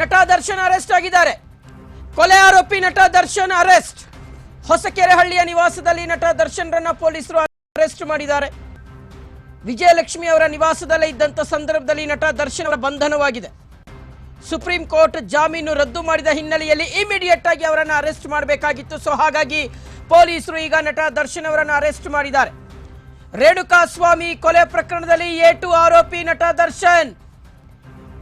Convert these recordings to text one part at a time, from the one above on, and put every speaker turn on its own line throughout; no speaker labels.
ನಟ ದರ್ಶನ್ ಅರೆಸ್ಟ್ ಆಗಿದ್ದಾರೆ. ಕೊಲೆ ಆರೋಪಿ ನಟ ದರ್ಶನ್ ಅರೆಸ್ಟ್. ಹೊಸಕೆರೆಹಳ್ಳಿಯ ನಿವಾಸದಲ್ಲಿ ನಟ ದರ್ಶನ್ರನ್ನ ಪೊಲೀಸರು ಅರೆಸ್ಟ್ ಮಾಡಿದ್ದಾರೆ. ವಿಜಯಲಕ್ಷ್ಮಿ ಅವರ ನಿವಾಸದಲ್ಲೇ ಇದ್ದಂತ ಸಂದರ್ಭದಲ್ಲಿ ನಟ ದರ್ಶನ್ ಅವರ ಬಂಧನವಾಗಿದೆ. ಸುಪ್ರೀಂ ಕೋರ್ಟ್ ಜಾಮೀನು ರದ್ದು ಮಾಡಿದ ಹಿನ್ನೆಲೆಯಲ್ಲಿ ಇಮಿಡಿಯೇಟ್ ಆಗಿ ಅವರನ್ನು ಅರೆಸ್ಟ್ ಮಾಡಬೇಕಾಗಿತ್ತು. ಸೊ ಹಾಗಾಗಿ ಪೊಲೀಸರು ಈಗ ನಟ ದರ್ಶನ್ ಅವರನ್ನು ಅರೆಸ್ಟ್ ಮಾಡಿದ್ದಾರೆ. ರೇಣುಕಾ ಸ್ವಾಮಿ ಕೊಲೆ ಪ್ರಕರಣದಲ್ಲಿ ಏಟು ಆರೋಪಿ ನಟ ದರ್ಶನ್.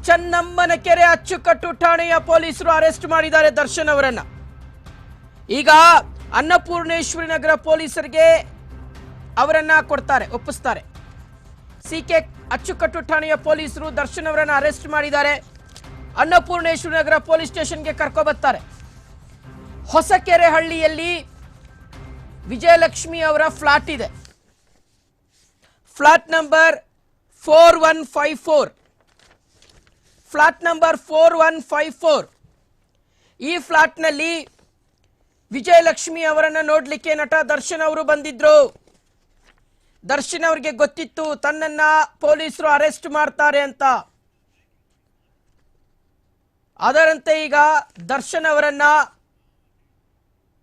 ಚನ್ನಮ್ಮನ ಕೆರೆ ಅಚ್ಚುಕಟ್ಟು ಠಾಣೆಯ ಪೊಲೀಸರು ಅರೆಸ್ಟ್ ಮಾಡಿದ್ದಾರೆ ದರ್ಶನ್ ಅವರನ್ನ. ಈಗ ಅನ್ನಪೂರ್ಣೇಶ್ವರಿ ನಗರ ಪೊಲೀಸರಿಗೆ ಅವರನ್ನ ಕೊಡ್ತಾರೆ, ಒಪ್ಪಿಸ್ತಾರೆ. ಸಿ ಕೆ ಅಚ್ಚುಕಟ್ಟು ಠಾಣೆಯ ಪೊಲೀಸರು ದರ್ಶನ್ ಅವರನ್ನ ಅರೆಸ್ಟ್ ಮಾಡಿದ್ದಾರೆ. ಅನ್ನಪೂರ್ಣೇಶ್ವರಿ ನಗರ ಪೊಲೀಸ್ ಸ್ಟೇಷನ್ಗೆ ಕರ್ಕೊಬರ್ತಾರೆ ಹೊಸಕೆರೆ ಹಳ್ಳಿಯಲ್ಲಿ ವಿಜಯಲಕ್ಷ್ಮಿ ಅವರ ಫ್ಲಾಟ್ ಇದೆ. Flat number four one five four. Flat number four one five four. ಈ ಫ್ಲಾಟ್ನಲ್ಲಿ ವಿಜಯಲಕ್ಷ್ಮಿ ಅವರನ್ನ ನೋಡ್ಲಿಕ್ಕೆ ನಟ ದರ್ಶನ್ ಅವರು ಬಂದಿದ್ರು. ದರ್ಶನ್ ಅವರಿಗೆ ಗೊತ್ತಿತ್ತು, ತನ್ನನ್ನ ಪೊಲೀಸರು ಅರೆಸ್ಟ್ ಮಾಡ್ತಾರೆ ಅಂತ. ಅದರಂತೆ ಈಗ ದರ್ಶನ್ ಅವರನ್ನ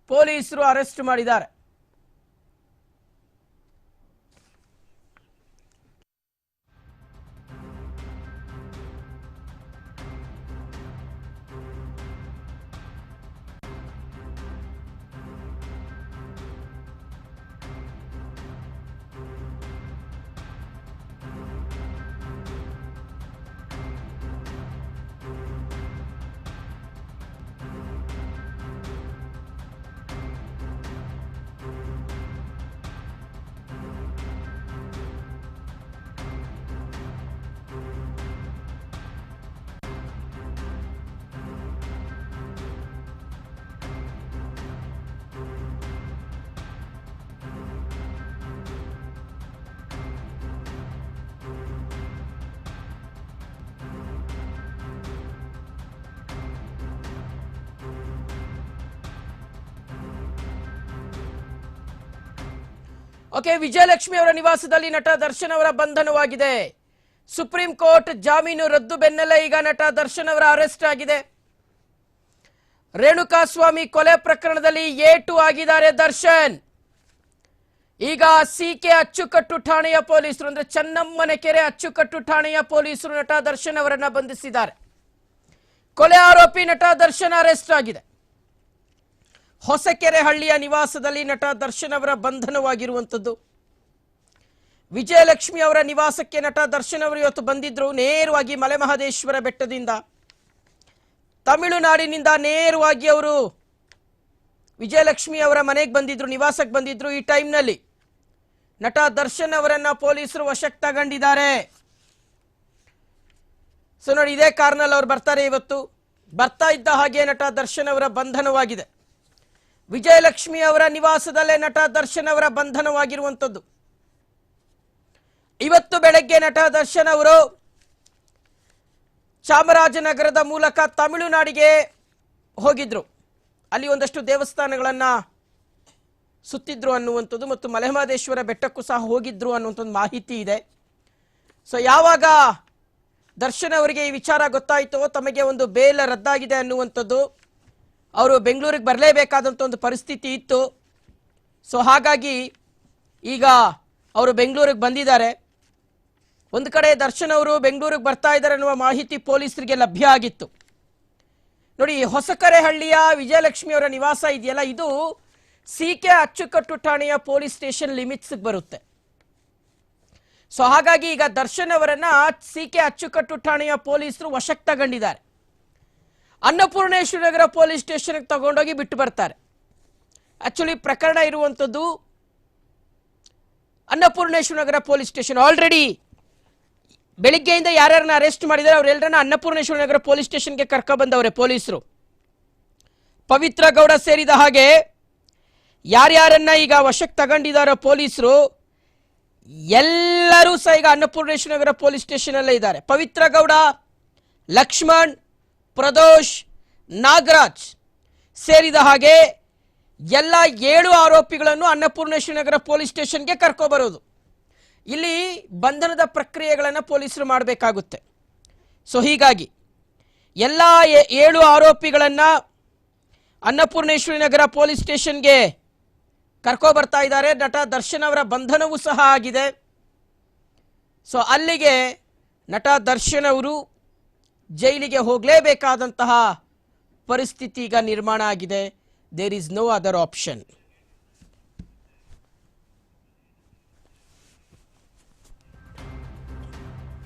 ಪೊಲೀಸರು ಅರೆಸ್ಟ್ ಮಾಡಿದ್ದಾರೆ. ಓಕೆ, ವಿಜಯಲಕ್ಷ್ಮಿ ಅವರ ನಿವಾಸದಲ್ಲಿ ನಟ ದರ್ಶನ್ ಅವರ ಬಂಧನವಾಗಿದೆ. ಸುಪ್ರೀಂ ಕೋರ್ಟ್ ಜಾಮೀನು ರದ್ದು ಬೆನ್ನಲ್ಲೇ ಈಗ ನಟ ದರ್ಶನ್ ಅವರ ಅರೆಸ್ಟ್ ಆಗಿದೆ. ರೇಣುಕಾಸ್ವಾಮಿ ಕೊಲೆ ಪ್ರಕರಣದಲ್ಲಿ ಏಟು ಆಗಿದ್ದಾರೆ ದರ್ಶನ್. ಈಗ ಸಿಕೆ ಅಚ್ಚುಕಟ್ಟು ಠಾಣೆಯ ಪೊಲೀಸರು, ಅಂದ್ರೆ ಚನ್ನಮ್ಮನ ಕೆರೆ ಅಚ್ಚುಕಟ್ಟು ಠಾಣೆಯ ಪೊಲೀಸರು ನಟ ದರ್ಶನ್ ಅವರನ್ನ ಬಂಧಿಸಿದ್ದಾರೆ. ಕೊಲೆ ಆರೋಪಿ ನಟ ದರ್ಶನ್ ಅರೆಸ್ಟ್ ಆಗಿದೆ. ಹೊಸಕೆರೆ ಹಳ್ಳಿಯ ನಿವಾಸದಲ್ಲಿ ನಟ ದರ್ಶನ್ ಅವರ ಬಂಧನವಾಗಿರುವಂಥದ್ದು. ವಿಜಯಲಕ್ಷ್ಮಿ ಅವರ ನಿವಾಸಕ್ಕೆ ನಟ ದರ್ಶನ್ ಅವರು ಇವತ್ತು ಬಂದಿದ್ರು ನೇರವಾಗಿ ಮಲೆಮಹದೇಶ್ವರ ಬೆಟ್ಟದಿಂದ. ತಮಿಳುನಾಡಿನಿಂದ ನೇರವಾಗಿ ಅವರು ವಿಜಯಲಕ್ಷ್ಮಿ ಅವರ ಮನೆಗೆ ಬಂದಿದ್ರು, ನಿವಾಸಕ್ಕೆ ಬಂದಿದ್ರು ಈ ಟೈಮ್ನಲ್ಲಿ. ನಟ ದರ್ಶನ್ ಅವರನ್ನ ಪೊಲೀಸರು ವಶಕ್ಕೆ ತಗೊಂಡಿದ್ದಾರೆ. ಸೊ ನೋಡಿ, ಇದೇ ಕಾರ್ನಲ್ಲಿ ಅವ್ರು ಬರ್ತಾರೆ ಇವತ್ತು. ಬರ್ತಾ ಇದ್ದ ಹಾಗೆ ನಟ ದರ್ಶನ್ ಅವರ ಬಂಧನವಾಗಿದೆ. ವಿಜಯಲಕ್ಷ್ಮಿ ಅವರ ನಿವಾಸದಲ್ಲೇ ನಟ ದರ್ಶನ್ ಅವರ ಬಂಧನವಾಗಿರುವಂಥದ್ದು. ಇವತ್ತು ಬೆಳಗ್ಗೆ ನಟ ದರ್ಶನ್ ಅವರು ಚಾಮರಾಜನಗರದ ಮೂಲಕ ತಮಿಳುನಾಡಿಗೆ ಹೋಗಿದ್ರು. ಅಲ್ಲಿ ಒಂದಷ್ಟು ದೇವಸ್ಥಾನಗಳನ್ನ ಸುತ್ತಿದ್ರು ಅನ್ನುವಂಥದ್ದು ಮತ್ತು ಮಲೆಮಹದೇಶ್ವರ ಬೆಟ್ಟಕ್ಕೂ ಸಹ ಹೋಗಿದ್ರು ಅನ್ನುವಂಥದ್ದು ಮಾಹಿತಿ ಇದೆ. ಸೊ ಯಾವಾಗ ದರ್ಶನ್ ಅವರಿಗೆ ಈ ವಿಚಾರ ಗೊತ್ತಾಯಿತೋ ತಮಗೆ ಒಂದು ಬೇಲ ರದ್ದಾಗಿದೆ ಅನ್ನುವಂಥದ್ದು ಅವರು ಬೆಂಗಳೂರಿಗೆ ಬರಲೇಬೇಕಾದಂಥ ಒಂದು ಪರಿಸ್ಥಿತಿ ಇತ್ತು. ಸೊ ಹಾಗಾಗಿ ಈಗ ಅವರು ಬೆಂಗಳೂರಿಗೆ ಬಂದಿದ್ದಾರೆ. ಒಂದು ಕಡೆ ದರ್ಶನ್ ಅವರು ಬೆಂಗಳೂರಿಗೆ ಬರ್ತಾ ಇದ್ದಾರೆ ಅನ್ನುವ ಮಾಹಿತಿ ಪೊಲೀಸರಿಗೆ ಲಭ್ಯ ಆಗಿತ್ತು. ನೋಡಿ, ಹೊಸಕರೆಹಳ್ಳಿಯ ವಿಜಯಲಕ್ಷ್ಮಿ ಅವರ ನಿವಾಸ ಇದೆಯಲ್ಲ, ಇದು ಸಿ ಕೆ ಅಚ್ಚುಕಟ್ಟು ಠಾಣೆಯ ಪೊಲೀಸ್ ಸ್ಟೇಷನ್ ಲಿಮಿಟ್ಸ್ಗೆ ಬರುತ್ತೆ. ಸೊ ಹಾಗಾಗಿ ಈಗ ದರ್ಶನ್ ಅವರನ್ನ ಸಿ ಕೆ ಅಚ್ಚುಕಟ್ಟು ಠಾಣೆಯ ಪೊಲೀಸರು ವಶಕ್ಕೆ ತಗೊಂಡಿದ್ದಾರೆ. ಅನ್ನಪೂರ್ಣೇಶ್ವರ ನಗರ ಪೊಲೀಸ್ ಸ್ಟೇಷನ್ಗೆ ತಗೊಂಡೋಗಿ ಬಿಟ್ಟು ಬರ್ತಾರೆ. ಆಕ್ಚುಲಿ ಪ್ರಕರಣ ಇರುವಂಥದ್ದು Annapoorneshwara Nagar police station. Already ಬೆಳಿಗ್ಗೆಯಿಂದ ಯಾರ್ಯಾರನ್ನ ಅರೆಸ್ಟ್ ಮಾಡಿದ್ದಾರೆ ಅವರೆಲ್ಲರನ್ನ ಅನ್ನಪೂರ್ಣೇಶ್ವರ ನಗರ ಪೊಲೀಸ್ ಸ್ಟೇಷನ್ಗೆ ಕರ್ಕೊಬಂದವ್ರೆ ಪೊಲೀಸರು. ಪವಿತ್ರ ಗೌಡ ಸೇರಿದ ಹಾಗೆ ಯಾರ್ಯಾರನ್ನ ಈಗ ವಶಕ್ಕೆ ತಗೊಂಡಿದ್ದಾರೋ ಪೊಲೀಸರು, ಎಲ್ಲರೂ ಸಹ ಈಗ ಅನ್ನಪೂರ್ಣೇಶ್ವರ ನಗರ ಪೊಲೀಸ್ ಸ್ಟೇಷನಲ್ಲೇ ಇದ್ದಾರೆ. ಪವಿತ್ರ ಗೌಡ, ಲಕ್ಷ್ಮಣ್ ಪ್ರದೋಷ್ ನಾಗರಾಜ್ ಸೇರಿದ ಹಾಗೆ ಎಲ್ಲ ಏಳು ಆರೋಪಿಗಳನ್ನು ಅನ್ನಪೂರ್ಣೇಶ್ವರ ನಗರ ಪೊಲೀಸ್ ಸ್ಟೇಷನ್ಗೆ ಕರ್ಕೊಬರೋದು. ಇಲ್ಲಿ ಬಂಧನದ ಪ್ರಕ್ರಿಯೆಗಳನ್ನು ಪೊಲೀಸರು ಮಾಡಬೇಕಾಗುತ್ತೆ. ಸೊ, ಹೀಗಾಗಿ ಎಲ್ಲ ಏಳು ಆರೋಪಿಗಳನ್ನು ಅನ್ನಪೂರ್ಣೇಶ್ವರಿ ನಗರ ಪೊಲೀಸ್ ಸ್ಟೇಷನ್ಗೆ ಕರ್ಕೊಬರ್ತಾ ಇದ್ದಾರೆ. ನಟ ದರ್ಶನ್ ಅವರ ಬಂಧನವೂ ಸಹ ಆಗಿದೆ. ಸೊ, ಅಲ್ಲಿಗೆ ನಟ ದರ್ಶನ್ ಅವರು ಜೈಲಿಗೆ ಹೋಗಲೇಬೇಕಾದಂತಹ ಪರಿಸ್ಥಿತಿ ಈಗ ನಿರ್ಮಾಣ ಆಗಿದೆ. There is no other option